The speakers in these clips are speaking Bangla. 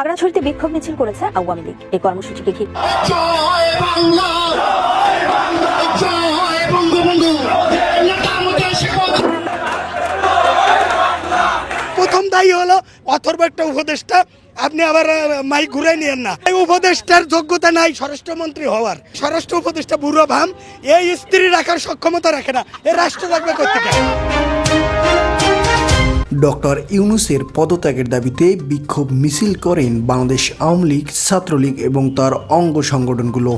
খাগড়াছড়িতে বিক্ষোভ মিছিল করেছে আওয়ামী লীগ। এই কর্মসূচিকে ঘিরে জয় বাংলা জয় বঙ্গবন্ধু। নেতা আমাদের শেখ প্রথম দায়ী হলো অথর্ব একটা উপদেষ্টা। আপনি আবার মাই মাইক ঘুরে নিয়েন না। এই উপদেষ্টার যোগ্যতা নাই স্বরাষ্ট্রমন্ত্রী হওয়ার। স্বরাষ্ট্র উপদেষ্টা বুড়ো ভাম। এই স্ত্রী রাখার সক্ষমতা রাখে না। এ রাষ্ট্র রাখবে কোথেকে ডক্টর ইউনুসের পদত্যাগের দাবিতে বিক্ষোভ মিছিল করেন বাংলাদেশ আওয়ামী লীগ, ছাত্রলীগ এবং তার অঙ্গ সংগঠনগুলো।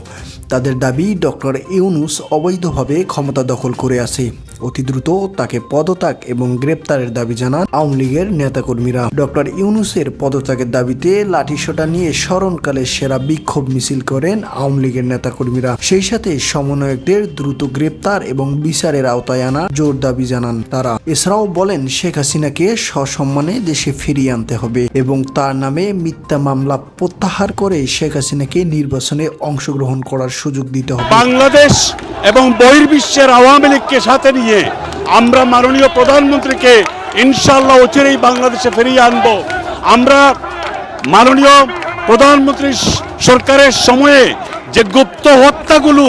তাদের দাবি, ডক্টর ইউনুস অবৈধভাবে ক্ষমতা দখল করে আছে। অতি দ্রুত তাকে পদত্যাগ এবং গ্রেপ্তারের দাবি জানান আওয়ামী লীগের নেতাকর্মীরা। ডক্টর ইউনুসের পদত্যাগের দাবিতে লাঠিসোটা নিয়ে স্মরণকালে সেরা বিক্ষোভ মিছিল করেন আওয়ামী লীগের নেতাকর্মীরা। সেই সাথে সমন্বয়কদের দ্রুত গ্রেপ্তার এবং বিচারের আওতায় আনার জোর দাবি জানান তারা। এছাড়াও বলেন, শেখ হাসিনাকে সসম্মানে দেশে ফিরিয়ে আনতে হবে এবং তার নামে মিথ্যা মামলা প্রত্যাহার করে শেখ হাসিনাকে নির্বাচনে অংশগ্রহণ করার সুযোগ দিতে হবে। বাংলাদেশ এবং বহির্বিশ্বের আওয়ামী লীগকে সাথে নিয়ে আমরা মাননীয় প্রধানমন্ত্রীকে ইনশাল্লাহ অচিরেই বাংলাদেশে ফিরিয়ে আনব। আমরা মাননীয় প্রধানমন্ত্রী সরকারের সময়ে যে গুপ্ত হত্যাগুলো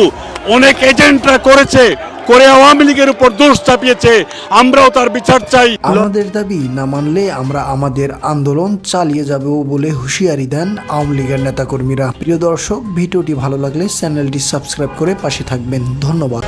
অনেক এজেন্টরা করেছে করে আওয়ামী লীগের উপর দোষ চাপিয়েছে। আমরাও তার বিচার চাই। আমাদের দাবি না মানলে আমরা আমাদের আন্দোলন চালিয়ে যাব বলে হুঁশিয়ারি দেন আওয়ামী লীগের নেতাকর্মীরা। প্রিয় দর্শক, ভিডিওটি ভালো লাগলে চ্যানেলটি সাবস্ক্রাইব করে পাশে থাকবেন। ধন্যবাদ।